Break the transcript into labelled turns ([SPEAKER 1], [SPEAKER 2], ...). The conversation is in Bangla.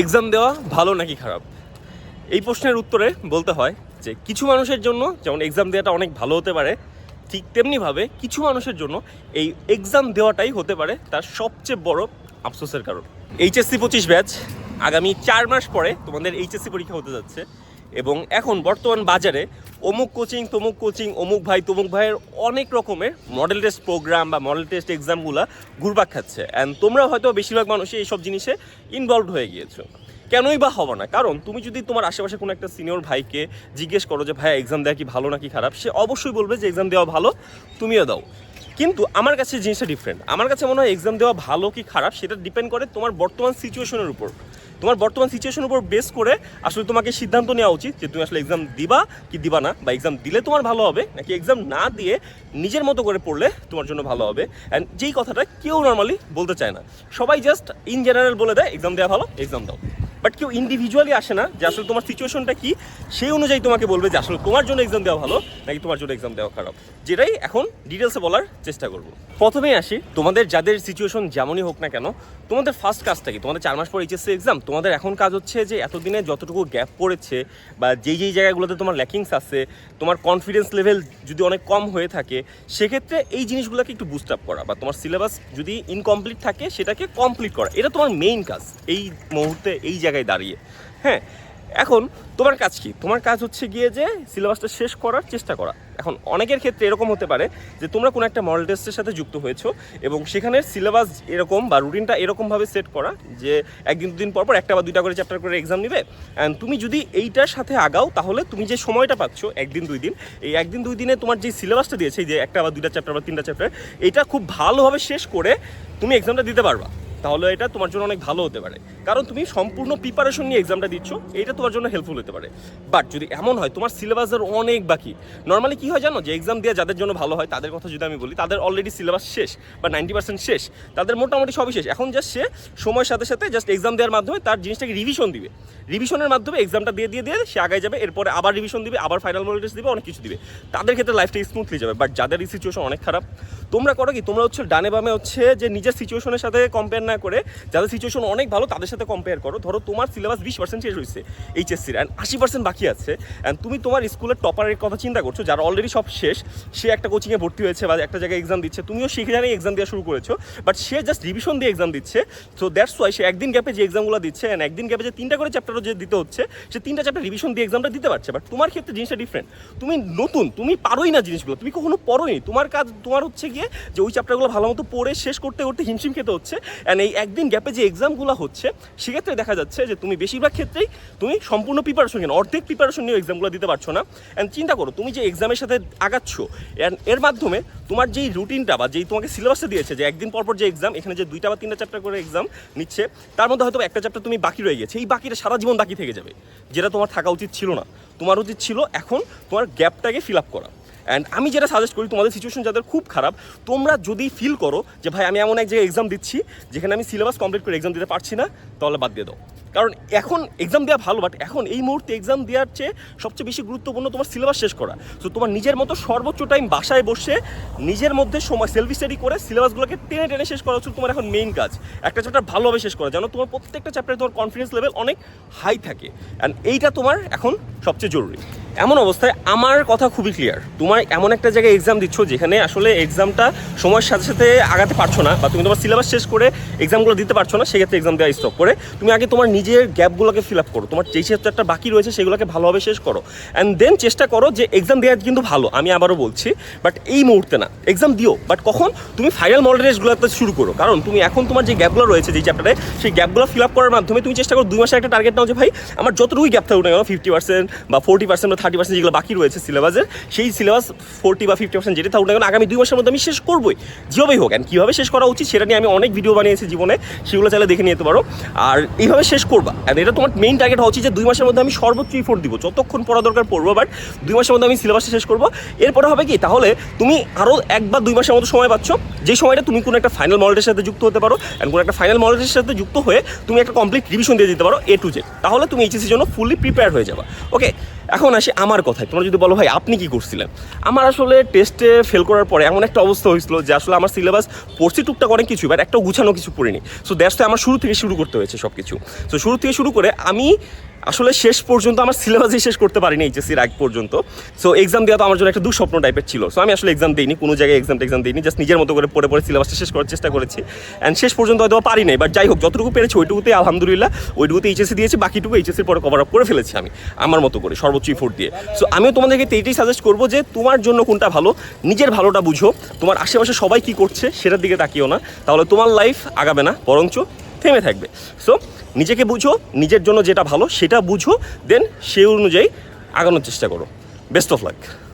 [SPEAKER 1] এক্সাম দেওয়া ভালো নাকি খারাপ? এই প্রশ্নের উত্তরে বলতে হয় যে, কিছু মানুষের জন্য যেমন এক্সাম দেওয়াটা অনেক ভালো হতে পারে, ঠিক তেমনিভাবে কিছু মানুষের জন্য এই এক্সাম দেওয়াটাই হতে পারে তার সবচেয়ে বড় আফসোসের কারণ। এইচএসসি পঁচিশ ব্যাচ, আগামী চার মাস পরে তোমাদের এইচএসসি পরীক্ষা হতে যাচ্ছে। এবং এখন বর্তমান বাজারে অমুক কোচিং, তমুক কোচিং, অমুক ভাই, তমুক ভাইয়ের অনেক রকমের মডেল টেস্ট প্রোগ্রাম বা মডেল টেস্ট এক্সামগুলো ঘুরপাক খাচ্ছে। অ্যান্ড তোমরা হয়তো বেশিরভাগ মানুষই এইসব জিনিসে ইনভলভ হয়ে গিয়েছো। কেনই বা হবে না? কারণ তুমি যদি তোমার আশেপাশে কোনো একটা সিনিয়র ভাইকে জিজ্ঞেস করো যে, ভাই এক্সাম দেওয়া কি ভালো নাকি খারাপ? সে অবশ্যই বলবে যে এক্সাম দেওয়া ভালো, তুমিও দাও। কিন্তু আমার কাছে জিনিসটা ডিফারেন্ট আমার কাছে মনে হয় এক্সাম দেওয়া ভালো কি খারাপ, সেটা ডিপেন্ড করে তোমার বর্তমান সিচুয়েশনের উপর। তোমার বর্তমান সিচুয়েশনের উপর বেস করে আসলে তোমাকে সিদ্ধান্ত নেওয়া উচিত যে তুমি আসলে এক্সাম দিবা কি দিবা না, বা এক্সাম দিলে তোমার ভালো হবে, নাকি এক্সাম না দিয়ে নিজের মতো করে পড়লে তোমার জন্য ভালো হবে। অ্যান্ড যেই কথাটা কেউ নর্মালি বলতে চায় না। সবাই জাস্ট ইন জেনারেল বলে দেয় এক্সাম দেওয়া ভালো এক্সাম দাও। বাট কেউ ইন্ডিভিজুয়ালি আসে না যে আসলে তোমার সিচুয়েশনটা কি, সেই অনুযায়ী তোমাকে বলবে যে আসলে তোমার জন্য এক্সাম দেওয়া ভালো, নাকি তোমার জন্য এক্সাম দেওয়া খারাপ। যেটাই এখন ডিটেলসে বলার চেষ্টা করব। প্রথমেই আসি, তোমাদের যাদের সিচুয়েশন যেমনই হোক না কেন, তোমাদের ফার্স্ট কাজটা কি? তোমাদের চার মাস পর এইচএসসি এক্সাম তোমাদের এখন কাজ হচ্ছে যে এতদিনে যতটুকু গ্যাপ পড়েছে বা যেই যেই জায়গাগুলোতে তোমার ল্যাকিংস আছে, তোমার কনফিডেন্স লেভেল যদি অনেক কম হয়ে থাকে, সেক্ষেত্রে এই জিনিসগুলোকে একটু বুস্ট আপ করা বা তোমার সিলেবাস যদি ইনকমপ্লিট থাকে, সেটাকে কমপ্লিট করা। এটা তোমার মেইন কাজ। এই মুহূর্তে এই জায়গায় দাঁড়িয়ে। হ্যাঁ এখন তোমার কাজ কি? তোমার কাজ হচ্ছে গিয়ে যে সিলেবাসটা শেষ করার চেষ্টা করা। এখন অনেকের ক্ষেত্রে এরকম হতে পারে যে তোমরা কোনো একটা মডেল টেস্টের সাথে যুক্ত হয়েছো এবং সেখানের সিলেবাস এরকম বা রুটিনটা এরকমভাবে সেট করা যে একদিন দুদিন পর পর একটা বা দুইটা করে চ্যাপ্টার করে এক্সাম নিবে অ্যান্ড তুমি যদি এইটার সাথে আগাও, তাহলে তুমি যে সময়টা পাচ্ছ একদিন, দুই দিন, এই একদিন, দুই দিনে তোমার যে সিলেবাসটা দিয়েছে যে একটা বা দুইটা চ্যাপ্টার বা তিনটা চ্যাপ্টার এটা খুব ভালোভাবে শেষ করে তুমি এক্সামটা দিতে পারবা। তাহলে এটা তোমার জন্য অনেক ভালো হতে পারে। কারণ তুমি সম্পূর্ণ প্রিপারেশন নিয়ে এক্সামটা দিচ্ছ, এটা তোমার জন্য হেল্পফুল হতে পারে। বাট যদি এমন হয়, তোমার সিলেবাসের অনেক বাকি। নর্মালি কি হয় জানো, যে এক্সাম দিয়ে যাদের জন্য ভালো হয়, তাদের কথা যদি আমি বলি, তাদের অলরেডি সিলেবাস শেষ বা নাইনটি পার্সেন্ট শেষ, তাদের মোটামুটি সবই শেষ। এখন জাস্ট সে সময়ের সাথে সাথে জাস্ট এক্সাম দেওয়ার মাধ্যমে তার জিনিসটাকে রিভিশন দিবে। রিভিশনের মাধ্যমে এক্সামটা দিয়ে দিয়ে দিয়ে সে আগায় যাবে, এরপরে আবার রিভিশন দিবে, আবার ফাইনাল মডেল টেস্ট দিবে, অনেক কিছু দিবে। তাদের ক্ষেত্রে লাইফটা স্মুথলি যাবে। বাট যাদের সিচুয়েশন অনেক খারাপ, তোমরা করো কি, তোমরা হচ্ছে ডানে বামে হচ্ছে যে নিজের সিচুয়েশনের সাথে কম্পেয়ার না করে যাদের সিচুয়েশন অনেক ভালো, তাদের সাথে কম্পেয়ার করো। ধরো তোমার সিলেবাস বিশ পার্সেন্ট শেষ হয়েছে এইচএসসির অ্যান্ড আশি পার্সেন্ট বাকি আছে। অ্যান্ড তুমি তোমার স্কুলের টপারের কথা চিন্তা করছ, যারা অলরেডি সব শেষ, সে একটা কোচিংয়ে ভর্তি হয়েছে বা একটা জায়গায় এক্সাম দিচ্ছে, তুমিও সেখানেই এক্সাম দেওয়া শুরু করেছ বাট সে জাস্ট রিভিশন দিয়ে এক্সাম দিচ্ছে। সো দ্যাটস ওয়াই সে একদিন গ্যাপে যে এক্সামগুলো দিচ্ছে অ্যান্ড একদিন গ্যাপে যে তিনটা করে চ্যাপ্টারও যে দিতে হচ্ছে, সে তিনটা চ্যাপ্টার রিভিশন দিয়ে এক্সামটা দিতে পারছে। বাট তোমার ক্ষেত্রে জিনিসটা ডিফারেন্ট তুমি নতুন, তুমি পারোই না জিনিসগুলো, তুমি কখনো পড়োই তোমার কাজ, তোমার হচ্ছে গিয়ে যে ওই চ্যাপ্টারগুলো ভালো মতো পড়ে, শেষ করতে করতে হিমশিম খেতে হচ্ছে অ্যান্ড এই একদিন গ্যাপে যে এক্সামগুলো হচ্ছে, সেক্ষেত্রে দেখা যাচ্ছে যে তুমি বেশিরভাগ ক্ষেত্রেই তুমি সম্পূর্ণ প্রিপারেশন কেন অর্ধেক প্রিপারেশন নিয়ে এক্সামগুলো দিতে পারছ না। অ্যান্ড চিন্তা করো, তুমি যে এক্সামের সাথে আগাচ্ছ এর মাধ্যমে তোমার যেই রুটিনটা বা যেই তোমাকে সিলেবাসটা দিয়েছে যে একদিন পর পর যে এক্সাম এখানে যে দুইটা বা তিনটা চ্যাপ্টার করে এক্সাম নিচ্ছে, তার মধ্যে হয়তো একটা চ্যাপ্টার তুমি বাকি রয়ে গেছে। এই বাকিটা সারা জীবন বাকি থেকে যাবে, যেটা তোমার থাকা উচিত ছিল না। তোমার উচিত ছিল এখন তোমার গ্যাপটাকে ফিল আপ করা। অ্যান্ড আমি যেটা সাজেস্ট করি, তোমাদের সিচুয়েশন যাদের খুব খারাপ, তোমরা যদি ফিল করো যে, ভাই, আমি এমন এক জায়গায় এক্সাম দিচ্ছি, যেখানে আমি সিলেবাস কমপ্লিট করে এক্সাম দিতে পারছি না, তাহলে বাদ দিয়ে দাও। কারণ এখন এক্সাম দেওয়া ভালো বাট এখন এই মুহূর্তে এক্সাম দেওয়ার চেয়ে সবচেয়ে বেশি গুরুত্বপূর্ণ তোমার সিলেবাস শেষ করা। সো তোমার নিজের মতো সর্বোচ্চ টাইম বাসায় বসে নিজের মধ্যে সময় সেলফ স্টাডি করে সিলেবাসগুলোকে টেনে টেনে শেষ করা হচ্ছে তোমার এখন মেইন কাজ। একটা চ্যাপ্টার ভালোভাবে শেষ করা, যেন তোমার প্রত্যেকটা চ্যাপ্টারে তোমার কনফিডেন্স লেভেল অনেক হাই থাকে। অ্যান্ড এইটা তোমার এখন সবচেয়ে জরুরি। এমন অবস্থায় আমার কথা খুবই ক্লিয়ার তোমার এমন একটা জায়গায় এক্সাম দিচ্ছ যেখানে আসলে এক্সামটা সময়ের সাথে সাথে আগাতে পারছ না, বা তুমি তোমার সিলেবাস শেষ করে এক্সামগুলো দিতে পারছ না সেক্ষেত্রে এক্সাম দেওয়া স্টপ করে। তুমি আগে তোমার নিজের গ্যাপগুলোকে ফিল আপ করো। তোমার যেই চ্যাপ্টারটা বাকি রয়েছে সেগুলোকে ভালোভাবে শেষ করো। অ্যান্ড দেন চেষ্টা করো যে এক্সাম দেওয়া কিন্তু ভালো, আমি আবারও বলছি বাট এই মুহূর্তে না এক্সাম দিও। বাট কখন? তুমি ফাইনাল মডেল টেস্টগুলোতে শুরু করো। কারণ তুমি এখন তোমার যে গ্যাপগুলো রয়েছে যেই চ্যাপ্টারে সেই গ্যাপগুলো ফিল আপ করার মাধ্যমে তুমি চেষ্টা করো দুই মাসে একটা টার্গেট নাও যে, ভাই, আমার যতটুকুই গ্যাপ থাকুক না কেন ফিফটি পার্সেন্ট বা ফোর্টি পার্সেন্ট বা থার্টি পার্সেন্ট যেগুলো বাকি রয়েছে সিলেবাসের সেই সিলেবাস ফোর্টি বা ফিফটি পার্সেন্ট যেটা থাকুক না কেন, আগামী দুই মাসের মধ্যে আমি শেষ করবোই। যেভাবেই হোক অ্যান্ড কীভাবে শেষ করা উচিত সেটা নিয়ে আমি অনেক ভিডিও বানিয়েছি জীবনে, সেগুলো চাইলে দেখে নিতে পারো। আর এইভাবে শেষ করবা অ্যান্ড এটা তোমার মেইন টার্গেট হচ্ছে যে দুই মাসের মধ্যে আমি সর্বোচ্চ ইফোর্ট দিব। যতক্ষণ পড়া দরকার পড়ব বাট দুই মাসের মধ্যে আমি সিলেবাসটা শেষ করব। এরপরে হবে কি? তাহলে তুমি আরও এক বা দুই মাসের মতো সময় পাচ্ছ। যে সময়টা তুমি কোনো একটা ফাইনাল মডেলের সাথে যুক্ত হতে পারো অ্যান্ড কোনো একটা ফাইনাল মডেলের সাথে যুক্ত হয়ে তুমি একটা কমপ্লিট রিভিশন দিয়ে দিতে পারো এ টু জেড তাহলে তুমি এইচএসির জন্য ফুললি প্রিপেয়ার হয়ে যাবা। ওকে এখন আসি আমার কথায়। তোমরা যদি বলো, ভাই, আপনি কি করছিলেন? আমার আসলে টেস্টে ফেল করার পরে এমন একটা অবস্থা হয়েছিল যে আসলে আমার সিলেবাস পড়ছি টুকটাক অনেক কিছু বাট একটা গুছানো কিছু পড়িনি। সো দ্যাটস আমার শুরু থেকে শুরু করতে হয়েছে সব কিছু সো শুরু থেকে শুরু করে আমি আসলে শেষ পর্যন্ত আমার সিলেবাসই শেষ করতে পারিনি এইচএসসির আগ পর্যন্ত। সো এক্সাম দেওয়া তো আমার জন্য একটা দুঃস্বপ্ন টাইপের ছিল। সো আমি আসলে এক্সাম দিইনি, কোনো জায়গায় এক্সাম এক্সাম দিইনি জাস্ট নিজের মতো করে পড়ে পড়ে সিলেবাসটা শেষ করার চেষ্টা করেছি। অ্যান্ড শেষ পর্যন্ত হয়তো পারি নাই বাট যাই হোক, যতটুকু পেরেছি ওইটুকুতে আলহামদুলিল্লাহ ওইটুকুতে এইচএসসি দিয়েছি, বাকিটুকু এইচএসির পরে কভার আপ করে ফেলেছি আমি, আমার মতো করে, সর্বোচ্চ ফোর দিয়ে। সো আমিও তোমাদেরকে এইটাই সাজেস্ট করব যে তোমার জন্য কোনটা ভালো, নিজের ভালোটা বুঝো। তোমার আশেপাশে সবাই কি করছে সেটার দিকে তাকিও না। তাহলে তোমার লাইফ আগাবে না, বরঞ্চ থেমে থাকবে। সো নিজেকে বুঝো, নিজের জন্য যেটা ভালো সেটা বুঝো দেন সেই অনুযায়ী আগানোর চেষ্টা করো। Best of luck